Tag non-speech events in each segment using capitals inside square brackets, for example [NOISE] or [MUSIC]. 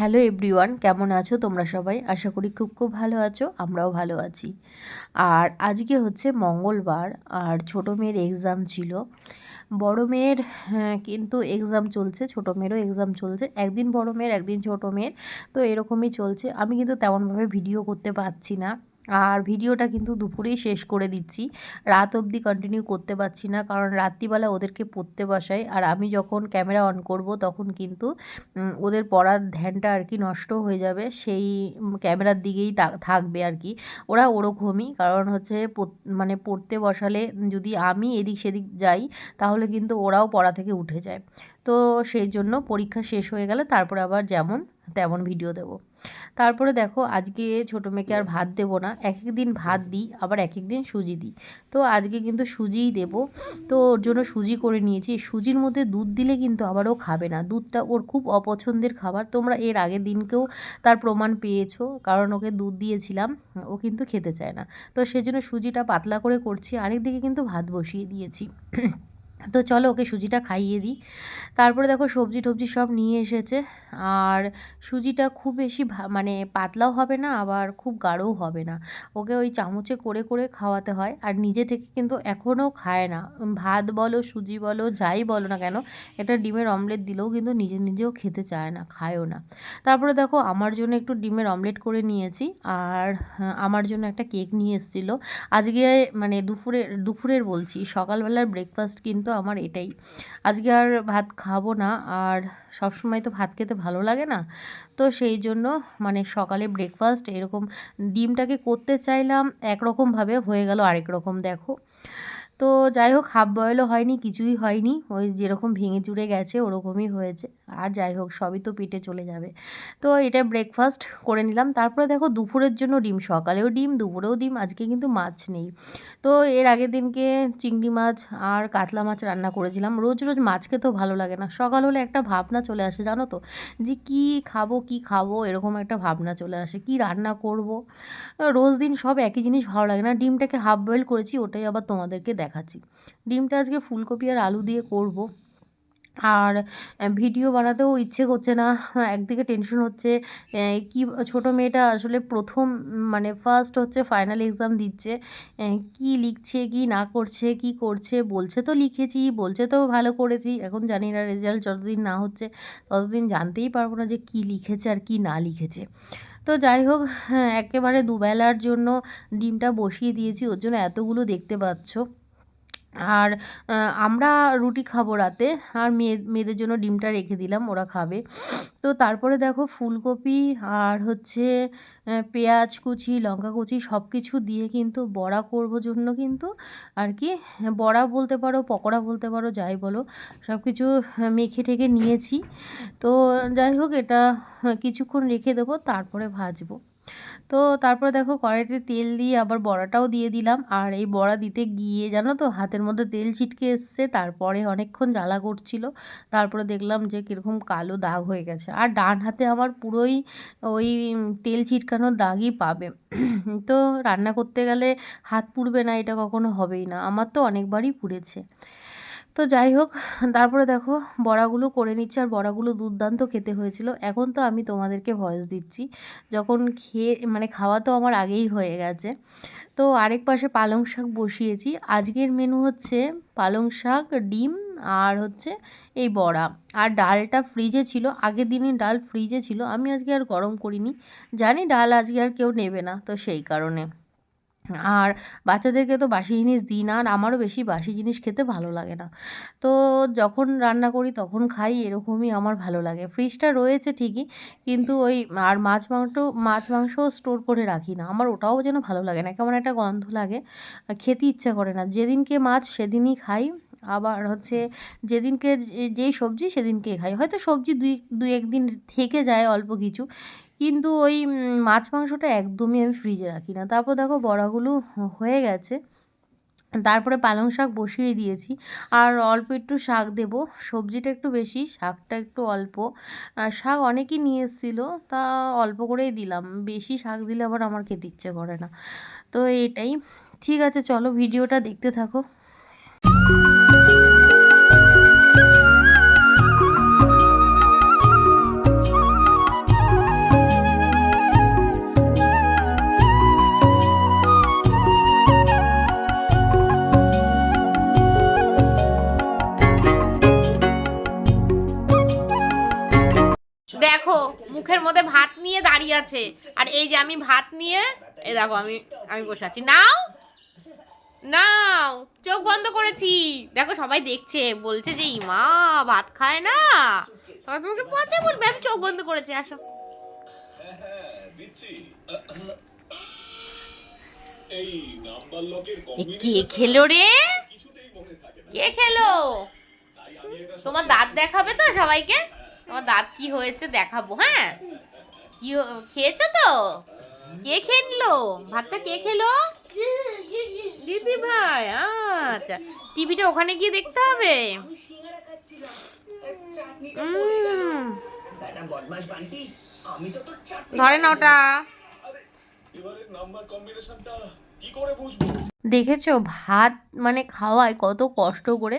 Hello everyone কেমন আছো তোমরা সবাই? আশা করি খুব খুব ভালো আছো আমরাও ভালো আছি। আর আজকে হচ্ছে মঙ্গলবার আর ছোটো মেয়ের এক্সাম ছিল। বড় মেয়ের হ্যাঁ, কিন্তু এক্সাম চলছে ছোটো মেয়েরও এক্সাম চলছে। একদিন বড় মেয়ের একদিন ছোটো মেয়ের তো এরকমই চলছে। আমি কিন্তু তেমনভাবে ভিডিও করতে পারছি না। আর ভিডিওটা কিন্তু দুপুরেই শেষ করে দিচ্ছি। রাত অবধি কন্টিনিউ করতে পারছি না, কারণ রাত্রিবেলা ওদেরকে পড়তে বসাই। আর আমি যখন ক্যামেরা অন করব, তখন কিন্তু ওদের পড়ার ধ্যানটা আর কি নষ্ট হয়ে যাবে। সেই ক্যামেরার দিকেই থাকবে আর কি। ওরা ওরকমই, কারণ হচ্ছে মানে পড়তে বসালে যদি আমি এদিক সেদিক যাই, তাহলে কিন্তু ওরাও পড়া থেকে উঠে যায়। তো সেই জন্য পরীক্ষা শেষ হয়ে গেলে তারপর আবার যেমন তেমন ভিডিও দেব। তারপরে দেখো, আজকে ছোটো মেয়েকে আর ভাত দেবো না। এক এক দিন ভাত দিই, আবার এক এক দিন সুজি দিই। তো আজকে কিন্তু সুজিই দেব। তো ওর জন্য সুজি করে নিয়েছি। সুজির মধ্যে দুধ দিলে কিন্তু আবার ও খাবে না। দুধটা ওর খুব অপছন্দের খাবার। তোমরা এর আগের দিনকেও তার প্রমাণ পেয়েছ, কারণ ওকে দুধ দিয়েছিলাম, ও কিন্তু খেতে চায় না। তো সেজন্য সুজিটা পাতলা করে করছি। আরেক দিকে কিন্তু ভাত বসিয়ে দিয়েছি। তো চলো ওকে সুজিটা খাইয়ে দিই। তারপরে দেখো সবজি টবজি সব নিয়ে এসেছে। আর সুজিটা খুব বেশি মানে পাতলাও হবে না আবার খুব গাঢ়ও হবে না। ওকে ওই চামচে করে করে খাওয়াতে হয়। আর নিজে থেকে কিন্তু এখনও খায় না। ভাত বলো সুজি বলো যাই বলো না কেন এটা ডিমের অমলেট দিলেও কিন্তু নিজে নিজেও খেতে চায় না খায়ও না। তারপরে দেখো আমার জন্য একটু ডিমের অমলেট করে নিয়েছি। আর হ্যাঁ, আমার জন্য একটা কেক নিয়ে এসেছিল। আজকে মানে দুপুরে দুপুরের বলছি সকালবেলার ব্রেকফাস্ট কিন্তু আমার এটাই। আজকে আর ভাত খাব না, আর সব সময় তো ভাত খেতে ভালো লাগে না। তো সেই জন্য মানে সকালে ব্রেকফাস্ট এরকম ডিমটাকে করতে চাইলাম একরকমভাবে হয়ে গেল আরেক রকম, দেখো। তো যাই হোক হাফ বয়েলও হয়নি, কিছুই হয়নি, ওই যেরকম ভেঙে চুড়ে গেছে ওরকমই হয়েছে। আর যাই হোক, সবই তো পেটে চলে যাবে। তো এটা ব্রেকফাস্ট করে নিলাম। তারপরে দেখো দুপুরের জন্য ডিম, সকালেও ডিম, দুপুরেও ডিম, আজকে কিন্তু মাছ নেই। তো এর আগের দিনকে চিংড়ি মাছ আর কাতলা মাছ রান্না করেছিলাম। রোজ রোজ মাছ খেতেও ভালো লাগে না। সকাল হলে একটা ভাবনা চলে আসে, জানো তো? যে কি খাব কি খাব, এরকম একটা ভাবনা চলে আসে। কি রান্না করব? রোজ দিন সব একই জিনিস ভালো লাগে না। ডিমটাকে হাফ বয়েল করেছি, ওটাই আবার তোমাদেরকে দেখাচ্ছি। ডিমটা আজকে ফুলকপি আর আলু দিয়ে করব। আর ভিডিও বানাতেও ইচ্ছে করছে না। একদিকে টেনশন হচ্ছে কি ছোটো মেয়েটা আসলে প্রথম মানে ফার্স্ট হচ্ছে ফাইনাল এক্সাম দিচ্ছে কি লিখছে, কি না করছে, কি করছে, বলছে তো লিখেছি, বলছে তো ভালো করেছি, এখন জানি না রেজাল্ট যতদিন না হচ্ছে, ততদিন জানতেই পারব না যে কি লিখেছে আর কি না লিখেছে। তো যাই হোক হ্যাঁ একেবারে দুবেলার জন্য ডিমটা বসিয়ে দিয়েছি, ওর জন্য এতগুলো দেখতে পাচ্ছ। আর আমরা রুটি খাব রাতে। আর মেয়ে মেয়েদের জন্য ডিমটা রেখে দিলাম, ওরা খাবে। তো তারপরে দেখো ফুলকপি আর হচ্ছে পেঁয়াজ কুচি, লঙ্কা কুচি সব কিছু দিয়ে কিন্তু বড়া করব জন্য কিন্তু। আর কি, বড়া বলতে পারো, পকোড়া বলতে পারো, যাই বলো সব কিছু মেখে ঠেকে নিয়েছি। তো যাই হোক, এটা কিছুক্ষণ রেখে দেবো, তারপরে ভাজবো। তো তারপরে দেখো কড়াইতে তেল দিয়ে আবার বড়াটাও দিয়ে দিলাম। আর এই বড়া দিতে গিয়ে জানো তো হাতের মধ্যে তেল ছিটকে এসছে, তারপরে অনেকক্ষণ জ্বালা করছিল। তারপরে দেখলাম যে কীরকম কালো দাগ হয়ে গেছে। আর ডান হাতে আমার পুরোই ওই তেল ছিটকানোর দাগই পাবে। [CLEARS THROAT] তো রান্না করতে গেলে হাত পুড়বে না, এটা কখনো হবেই না। আমার তো অনেকবারই পুড়েছে। তো যাই হোক, তারপরে দেখো, বড়াগুলো করে নিচ্ছে আর বড়াগুলো দুর্দান্ত খেতে হয়েছিল। এখন তো আমি তোমাদেরকে ভয়েস দিচ্ছি। যখন খেয়ে মানে খাওয়া তো আমার আগেই হয়ে গেছে। তো আরেক পাশে পালং শাক বসিয়েছি। আজকের মেনু হচ্ছে পালং শাক, ডিম আর হচ্ছে এই বড়া। আর ডালটা ফ্রিজে ছিল, আগের দিনই ডাল ফ্রিজে ছিল। আমি আজকে আর গরম করিনি। জানি ডাল আজকে আর কেউ নেবে না, তো সেই কারণে। আর বাচ্চাদেরকে তো বাসি জিনিস দিই না, আর আমারও বেশি বাসি জিনিস খেতে ভালো লাগে না। তো যখন রান্না করি তখন খাই, এরকমই আমার ভালো লাগে। ফ্রিজটা রয়েছে ঠিকই, কিন্তু ওই আর মাছ মাংস মাছ মাংস স্টোর করে রাখি না। আমার ওটাও যেন ভালো লাগে না, কেমন একটা গন্ধ লাগে খেতে ইচ্ছা করে না। যেদিনকে মাছ সেদিনই খাই, আবার হচ্ছে যেদিনকে যেই সবজি সেদিনকে খাই। হয়তো সবজি দুই দুই একদিন থেকে যায় অল্প কিছু কিন্তু ওই মাছ মাংসটা একদমই আমি ফ্রিজে রাখি না। তারপর দেখো বড়াগুলো হয়ে গেছে। তারপরে পালং শাক বসিয়ে দিয়েছি। আর অল্প একটু শাক দেব। সবজিটা একটু বেশি, শাকটা একটু অল্প। শাক অনেকই নিয়ে এসেছিল, তা অল্প করেই দিলাম। বেশি শাক দিলে আবার আমার খেতে ইচ্ছে করে না। তো এটাই। ঠিক আছে, চলো ভিডিওটা দেখতে থাকো। আছে। আর এই যে আমি ভাত নিয়ে এই দেখো আমি আমি বসে আছি। নাও! নাও! চোখ বন্ধ করেছি। দেখো সবাই দেখছে বলছে যে ইমা ভাত খায় না? সবাই তোমাকে পচে বলবে আমি চোখ বন্ধ করেছি আসো। কে খেলো রে? কে খেলো? তোমার দাঁত দেখাবে তো সবাইকে? তোমার দাঁত কি হয়েছে দেখাবো হ্যাঁ? খেয়েছো তো? কে খেলো? ভাতটা কে খেলো? দিদি ভাই আচ্ছা। টিভিটা ওখানে গিয়ে দেখতে হবে? ধরে না ওটা। দেখেছ, ভাত মানে খাওয়ায় কত কষ্ট করে।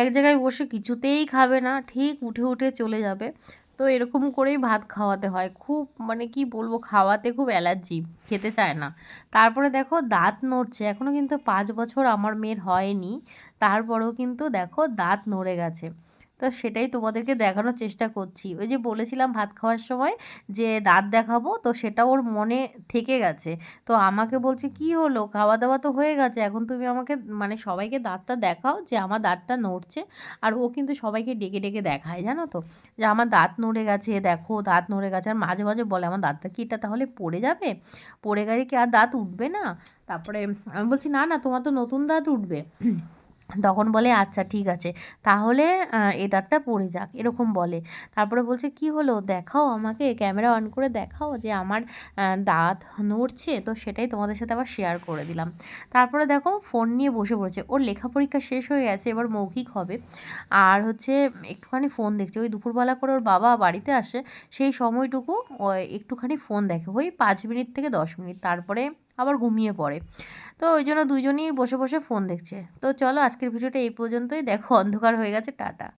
এক জায়গায় বসে কিছুতেই খাবে না, ঠিক উঠে উঠে চলে যাবে। তো এরকম করেই ভাত খাওয়াতে হয়। খুব মানে কি বলব, খাওয়াতে খুব অ্যালার্জি, খেতে চায় না। তারপরে দেখো দাঁত নড়ছে এখনও কিন্তু পাঁচ বছর আমার মেয়ের হয়নি, তারপরেও কিন্তু দেখো দাঁত নড়ে গেছে। তো সেটাই তোমাদেরকে দেখানোর চেষ্টা করছি। ওই যে বলেছিলাম ভাত খাওয়ার সময় যে দাঁত দেখাবো, তো সেটা ওর মনে থেকে গেছে। তো আমাকে বলছে, কি হলো? খাওয়া দাওয়া তো হয়ে গেছে। এখন তুমি আমাকে মানে সবাইকে দাঁতটা দেখাও যে আমার দাঁতটা নড়ছে। আর ও কিন্তু সবাইকে ডেকে ডেকে দেখায়, জানো তো? যে আমার দাঁত নড়ে গেছে, দেখো দাঁত নড়ে গেছে। আর মাঝে মাঝে বলে, আমার দাঁতটা কি এটা তাহলে পড়ে যাবে? পড়ে গেলে কি আর দাঁত উঠবে না? তারপরে আমি বলছি, না না তোমার তো নতুন দাঁত উঠবে। তখন বলে আচ্ছা ঠিক আছে। তাহলে এ দাঁতটা পড়ে যাক, এরকম বলে। তারপরে বলছে, কি হলো? দেখাও আমাকে, ক্যামেরা অন করে দেখাও যে আমার দাঁত নড়ছে। তো সেটাই তোমাদের সাথে আবার শেয়ার করে দিলাম। তারপরে দেখো, ফোন নিয়ে বসে পড়েছে। ওর লেখা পরীক্ষা শেষ হয়ে গেছে, এবার মৌখিক হবে। আর হচ্ছে, একটুখানি ফোন দেখছে। ওই দুপুরবেলা করে ওর বাবা বাড়িতে আসে, সেই সময়টুকু একটুখানি ফোন দেখে। ওই পাঁচ মিনিট থেকে দশ মিনিট, তারপরে আবার ঘুমিয়ে পড়ে। তো ওই জন্য দুজনেই বসে বসে ফোন দেখছে। তো চলো আজকের ভিডিওটা এই পর্যন্তই। দেখো অন্ধকার হয়ে গেছে, টাটা।